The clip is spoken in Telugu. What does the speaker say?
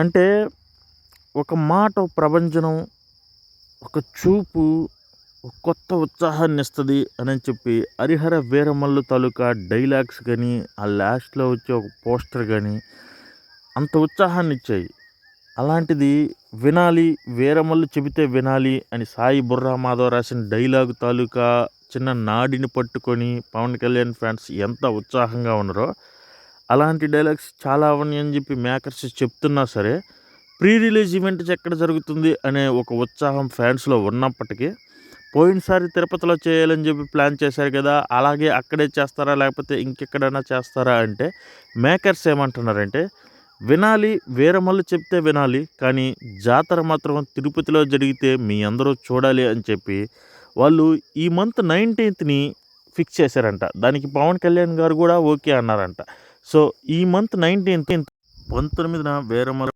అంటే ఒక మాట ప్రపంచం ప్రభంజనం ఒక చూపు ఒక కొత్త ఉత్సాహాన్ని ఇస్తుంది అని చెప్పి హరిహర వీరమల్లు తాలూకా డైలాగ్స్ కానీ ఆ లాస్ట్లో వచ్చే ఒక పోస్టర్ కానీ అంత ఉత్సాహాన్ని ఇచ్చాయి. అలాంటిది వినాలి వీరమల్లు చెబితే వినాలి అని సాయి బుర్రా మాధవ్ రాసిన డైలాగ్ తాలూకా చిన్న నాడిని పట్టుకొని పవన్ కళ్యాణ్ ఫ్యాన్స్ ఎంత ఉత్సాహంగా ఉన్నారో అలాంటి డైలాగ్స్ చాలా అవన్నీ అని చెప్పి మేకర్స్ చెప్తున్నా సరే ప్రీ రిలీజ్ ఈవెంట్ ఎక్కడ జరుగుతుంది అనే ఒక ఉత్సాహం ఫ్యాన్స్లో ఉన్నప్పటికీ పోయినసారి తిరుపతిలో చేయాలని చెప్పి ప్లాన్ చేశారు కదా అలాగే అక్కడే చేస్తారా లేకపోతే ఇంకెక్కడైనా చేస్తారా అంటే మేకర్స్ ఏమంటున్నారంటే వినాలి వీరమల్లు చెప్తే వినాలి కానీ జాతర మాత్రం తిరుపతిలో జరిగితే మీ అందరూ చూడాలి అని చెప్పి వాళ్ళు ఈ మంత్ నైన్టీన్త్ని ఫిక్స్ చేశారంట. దానికి పవన్ కళ్యాణ్ గారు కూడా ఓకే అన్నారంట. సో ఈ మంత్ నైన్టీన్త్. పంతొమ్మిదిన వీరమల్లు